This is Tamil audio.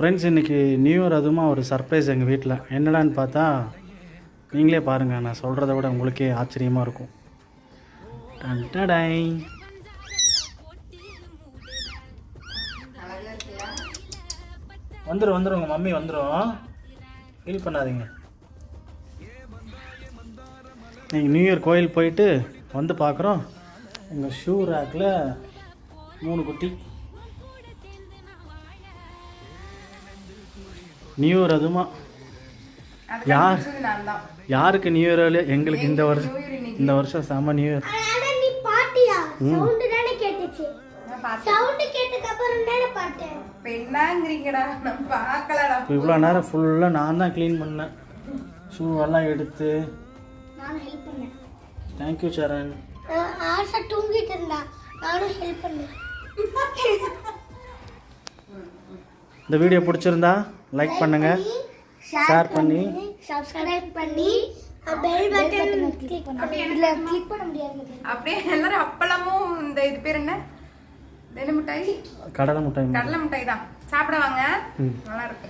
ஃப்ரெண்ட்ஸ் இன்னைக்கு நியூ இயர் அதுவும் ஒரு சர்ப்ரைஸ் எங்கள் வீட்டில் என்னடான்னு பார்த்தா நீங்களே பாருங்கள் நான் சொல்கிறத விட உங்களுக்கே ஆச்சரியமாக இருக்கும். டன் வந்துடும் வந்துடும் உங்கள் மம்மி வந்துடும் ஃபீல் பண்ணாதீங்க. நீங்கள் நியூ இயர் கோயில் போயிட்டு வந்து பார்க்குறோம். எங்கள் ஷூ ரேக்கில் மூணு குட்டி. நியூ இயர் அதுமா. யார்? யாருக்கு நியூ இயர் எங்களுக்கு இந்த வருஷம் இந்த வருஷம் செம நியூ இயர் ஆனா நீ பாட்டியா? சவுண்ட் தானே கேட்டுச்சு. நான் பார்த்தேன் சவுண்ட் கேட்டதுக்கு அப்புறம் தானே பாட்டேன் இப்ப என்னங்கிறீங்கடா? நான் பார்க்கலடா இப்போ இவ்வளோ நேரம் ஃபுல்லாக நான் தான் க்ளீன் பண்ணேன். ஷூ எல்லாம் எடுத்து. நானும் ஹெல்ப் பண்ணேன். தேங்க்யூ சரண் ஆ- ஆஷா தூங்கிட்டு இருந்தா. நானும் ஹெல்ப் பண்ணேன். இந்த வீடியோ பிடிச்சிருந்தா லைக் பண்ணுங்கள் ஷேர் பண்ணி சப்ஸ்கிரைப் பண்ணி பெல் பட்டன் இல்ல கிளிக் பண்ண முடியாது. அப்படியே எல்லாரும் அப்பளமும் இந்த இது பேர் என்ன? என்ன மிட்டாய்? கடலை மிட்டாய். கடலை மிட்டாய் தான். சாப்பிட வாங்க. நல்லா இருக்கு.